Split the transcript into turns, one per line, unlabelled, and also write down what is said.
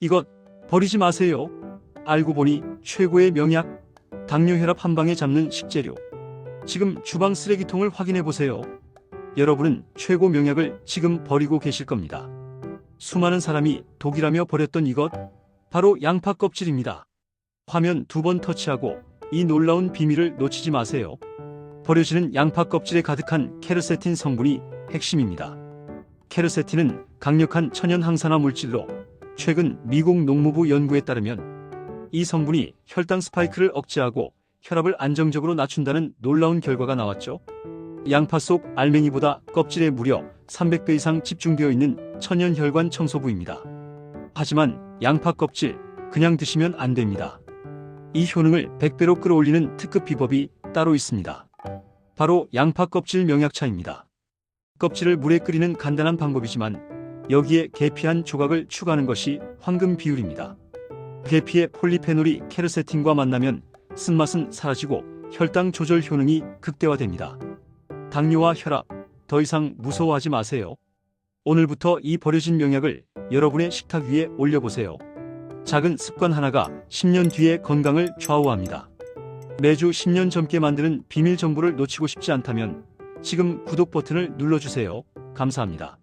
이것 버리지 마세요. 알고 보니 최고의 명약. 당뇨 혈압 한 방에 잡는 식재료. 지금 주방 쓰레기통을 확인해 보세요. 여러분은 최고 명약을 지금 버리고 계실 겁니다. 수많은 사람이 독이라며 버렸던 이것 바로 양파 껍질입니다. 화면 두 번 터치하고 이 놀라운 비밀을 놓치지 마세요. 버려지는 양파 껍질에 가득한 케르세틴 성분이 핵심입니다. 케르세틴은 강력한 천연 항산화 물질로 최근 미국 농무부 연구에 따르면 이 성분이 혈당 스파이크를 억제하고 혈압을 안정적으로 낮춘다는 놀라운 결과가 나왔죠. 양파 속 알맹이보다 껍질에 무려 300배 이상 집중되어 있는 천연 혈관 청소부입니다. 하지만 양파 껍질 그냥 드시면 안 됩니다. 이 효능을 100배로 끌어올리는 특급 비법이 따로 있습니다. 바로 양파 껍질 명약차입니다. 껍질을 물에 끓이는 간단한 방법이지만 여기에 계피 한 조각을 추가하는 것이 황금 비율입니다. 계피의 폴리페놀이 케르세틴과 만나면 쓴맛은 사라지고 혈당 조절 효능이 극대화됩니다. 당뇨와 혈압 더 이상 무서워하지 마세요. 오늘부터 이 버려진 명약을 여러분의 식탁 위에 올려보세요. 작은 습관 하나가 10년 뒤의 건강을 좌우합니다. 매주 10년 젊게 만드는 비밀 정보를 놓치고 싶지 않다면 지금 구독 버튼을 눌러주세요. 감사합니다.